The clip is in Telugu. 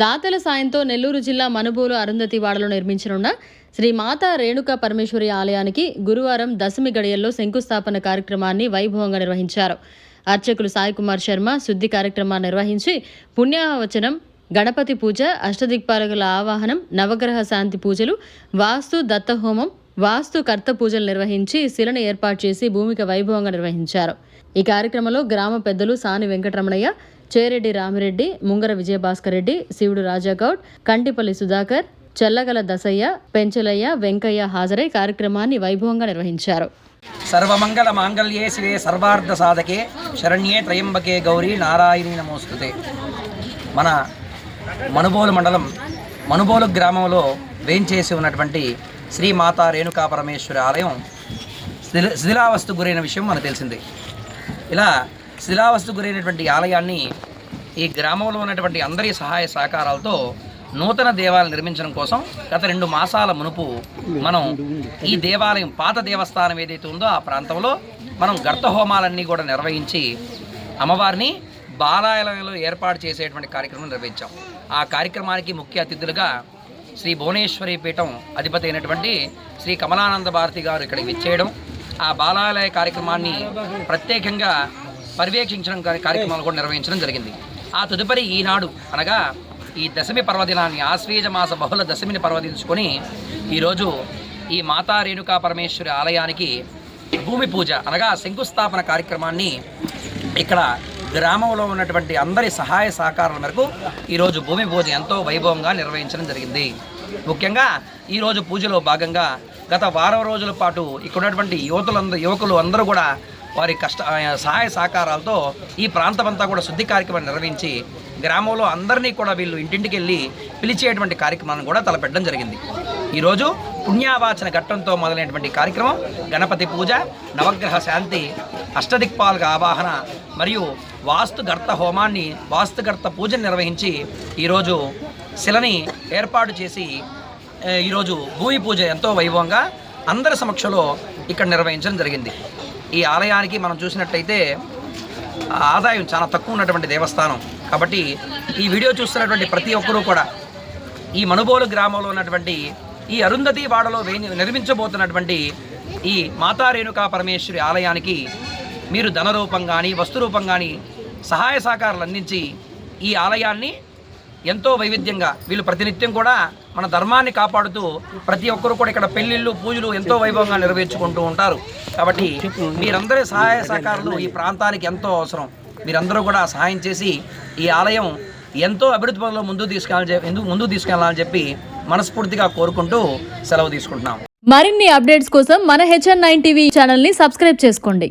దాతల సాయంతో నెల్లూరు జిల్లా మనుబోలు అరుంధతి వాడలో నిర్మించనున్న శ్రీ మాతా రేణుకా పరమేశ్వరి ఆలయానికి గురువారం దశమి గడియల్లో శంకుస్థాపన కార్యక్రమాన్ని వైభవంగా నిర్వహించారు. అర్చకులు సాయి కుమార్ శర్మ శుద్ధి కార్యక్రమాన్ని నిర్వహించి పుణ్యావచనం గణపతి పూజ అష్టదిక్పాలకుల ఆవాహనం నవగ్రహ శాంతి పూజలు వాస్తు దత్తహోమం వాస్తు కర్త పూజలు నిర్వహించి శిలను ఏర్పాటు చేసి భూమిక వైభవంగా నిర్వహించారు. ఈ కార్యక్రమంలో గ్రామ పెద్దలు సాని వెంకటరమణయ్య చేరెడ్డి రామిరెడ్డి ముంగర విజయభాస్కర్ రెడ్డి శివుడు రాజాగౌడ్ కంటిపల్లి సుధాకర్ చెల్లగల దసయ్య పెంచలయ్య వెంకయ్య హాజరై కార్యక్రమాన్ని వైభవంగా నిర్వహించారు. సర్వమంగళ మాంగళ్యే శివే సర్వార్థ సాధకే శరణ్యే త్రయంబకే గౌరీ నారాయణి నమోస్తుతే. మన మనుబోలు మండలం మనుబోలు గ్రామంలో వేంచేసి ఉన్నటువంటి శ్రీ మాతా రేణుకా పరమేశ్వరి ఆలయం శిథిల శిథిలావస్థ గురైన విషయం మనకు తెలిసిందే. ఇలా శిలావస్తు గురైనటువంటి ఆలయాన్ని ఈ గ్రామంలో ఉన్నటువంటి అందరి సహాయ సహకారాలతో నూతన దేవాలయం నిర్మించడం కోసం గత రెండు మాసాల మునుపు మనం ఈ దేవాలయం పాత దేవస్థానం ఏదైతే ఉందో ఆ ప్రాంతంలో మనం గర్త హోమాలన్నీ కూడా నిర్వహించి అమ్మవారిని బాలాలయంలో ఏర్పాటు చేసేటువంటి కార్యక్రమం నిర్వహించాం. ఆ కార్యక్రమానికి ముఖ్య అతిథులుగా శ్రీ భువనేశ్వరి పీఠం అధిపతి అయినటువంటి శ్రీ కమలానంద భారతి గారు ఇక్కడికి విచ్చేయడం ఆ బాలాలయ కార్యక్రమాన్ని ప్రత్యేకంగా పర్యవేక్షించడం కార్య- కార్యక్రమాలు కూడా నిర్వహించడం జరిగింది. ఆ తదుపరి ఈనాడు అనగా ఈ దశమి పర్వదినాన్ని ఆశ్వీజ మాస బహుళ దశమిని పర్వదించుకొని ఈరోజు ఈ మాతా రేణుకా పరమేశ్వరి ఆలయానికి భూమి పూజ అనగా శంకుస్థాపన కార్యక్రమాన్ని ఇక్కడ గ్రామంలో ఉన్నటువంటి అందరి సహాయ సహకారాల మేరకు ఈరోజు భూమి పూజ ఎంతో వైభవంగా నిర్వహించడం జరిగింది. ముఖ్యంగా ఈరోజు పూజలో భాగంగా గత వారం రోజుల పాటు ఇక్కడ ఉన్నటువంటి యువతులందరూ యువకులు అందరూ కూడా వారి కష్ట సహాయ సహకారాలతో ఈ ప్రాంతమంతా కూడా శుద్ధి కార్యక్రమాన్ని నిర్వహించి గ్రామంలో అందరినీ కూడా వీళ్ళు ఇంటింటికి వెళ్ళి పిలిచేటువంటి కార్యక్రమాన్ని కూడా తలపెట్టడం జరిగింది. ఈరోజు పుణ్యావాచన ఘట్టంతో మొదలైనటువంటి కార్యక్రమం గణపతి పూజ నవగ్రహ శాంతి అష్టదిక్పాలక ఆవాహన మరియు వాస్తుగర్త హోమాన్ని వాస్తుగర్త పూజను నిర్వహించి ఈరోజు శిలని ఏర్పాటు చేసి ఈరోజు భూమి పూజ ఎంతో వైభవంగా అందరి సమక్షంలో ఇక్కడ నిర్వహించడం జరిగింది. ఈ ఆలయానికి మనం చూసినట్లయితే ఆదాయం చాలా తక్కువ ఉన్నటువంటి దేవస్థానం. కాబట్టి ఈ వీడియో చూస్తున్నటువంటి ప్రతి ఒక్కరూ కూడా ఈ మనుబోలు గ్రామంలో ఉన్నటువంటి ఈ అరుంధతి వాడలో వే- నిర్మించబోతున్నటువంటి ఈ మాతా రేణుకా పరమేశ్వరి ఆలయానికి మీరు ధన రూపం కానీ వస్తు రూపం కానీ సహాయ సహకారాలు అందించి ఈ ఆలయాన్ని ఎంతో వైవిధ్యంగా వీళ్ళు ప్రతినిత్యం కూడా మన ధర్మాన్ని కాపాడుతూ ప్రతి ఒక్కరు కూడా ఇక్కడ పెళ్ళిళ్ళు పూజలు ఎంతో వైభవంగా నెరవేర్చుకుంటూ ఉంటారు. కాబట్టి మీరందరి సహాయ సహకారాలు ఈ ప్రాంతానికి ఎంతో అవసరం. మీరందరూ కూడా సహాయం చేసి ఈ ఆలయం ఎంతో అభివృద్ధి పనులు ముందు తీసుకెళ్ళాలని ఎందుకు ముందుకు తీసుకెళ్ళాలని చెప్పి మనస్ఫూర్తిగా కోరుకుంటూ సెలవు తీసుకుంటున్నాం. మరిన్ని అప్డేట్స్ కోసం మన హెచ్ఎన్ నైన్ టీవీ ఛానల్ని సబ్స్క్రైబ్ చేసుకోండి.